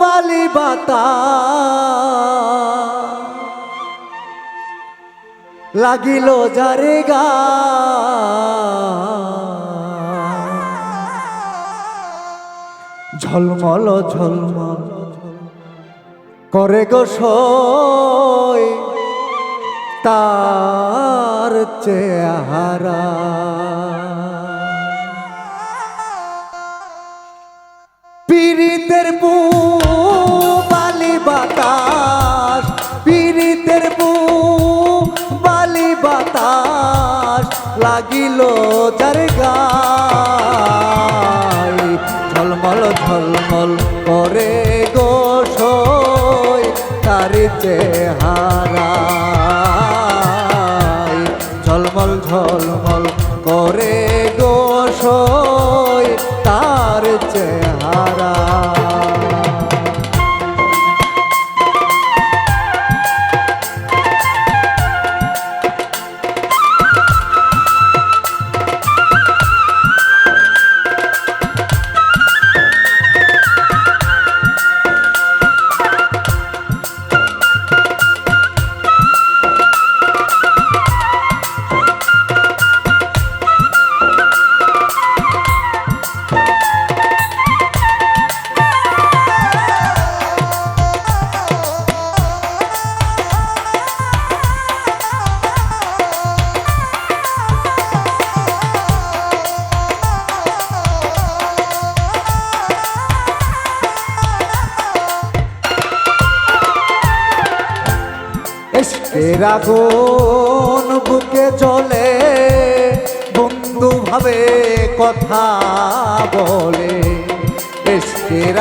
বালি বাতা। লাগিল যারে গা। ঝলমল ঝলমল করে গো তার চেহারা। ঝলমল এসকের আগুন বুকে চলে বন্ধু ভাবে কথা বলে। এসকের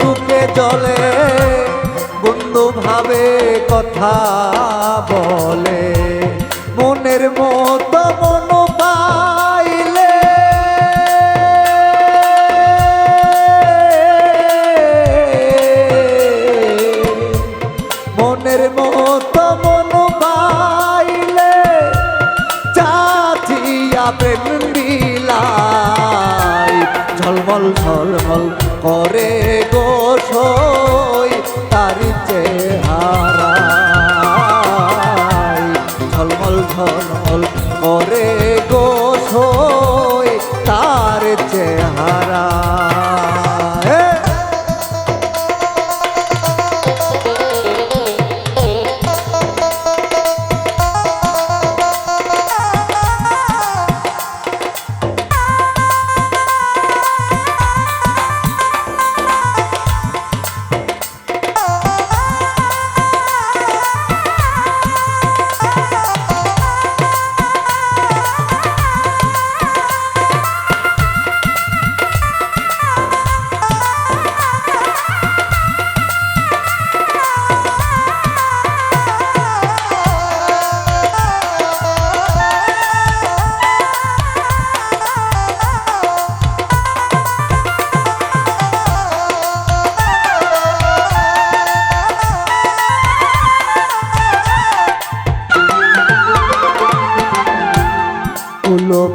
বুকে চলে বন্ধু ভাবে কথা বলে। করে গো।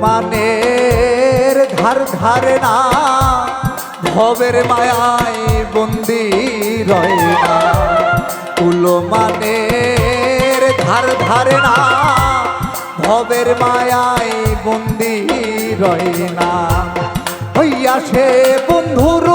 মানের ধার ধারে না, ভবের মায়ায় বন্দি রয় না। কুলো মানের ধার ধারে না, ভবের মায়ায় বন্দি রয় না। হইয়া সে বন্ধুর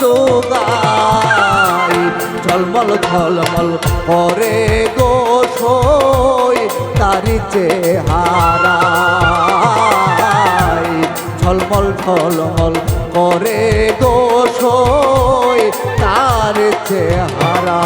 যোগাই ঝলমল ঝলমল করে গো সই তারি চেহারা। ঝলমল ঝলমল করে গো সই তার চেহারা।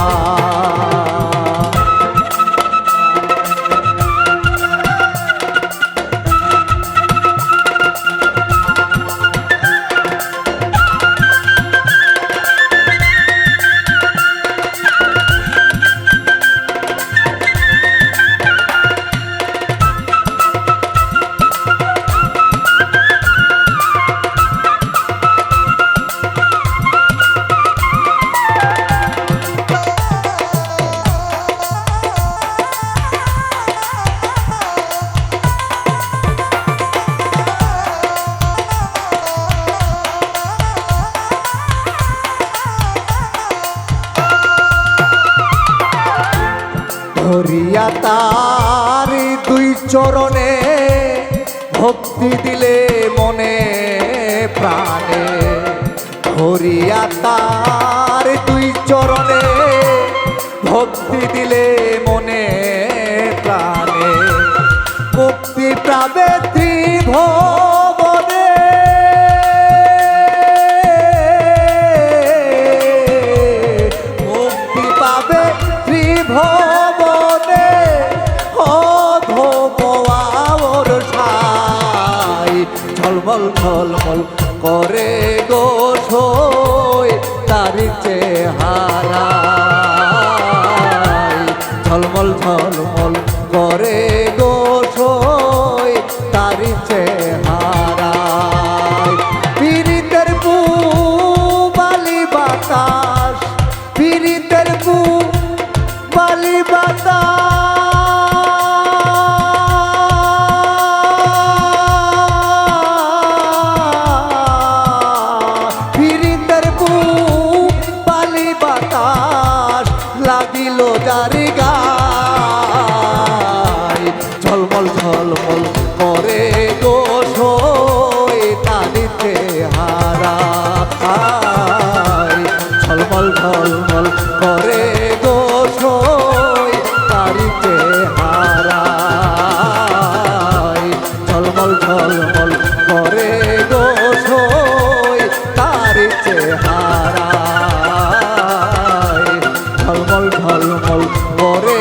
ধরিয়া তার দুই চরণে ভক্তি দিলে মনে প্রাণে। ধরিয়া তার দুই চরণে ভক্তি দিলে ঝলমল ঝলমল করে গো তার চেহারা। ঝলমল ঝলমল করে ঢলমল ঢলমল করে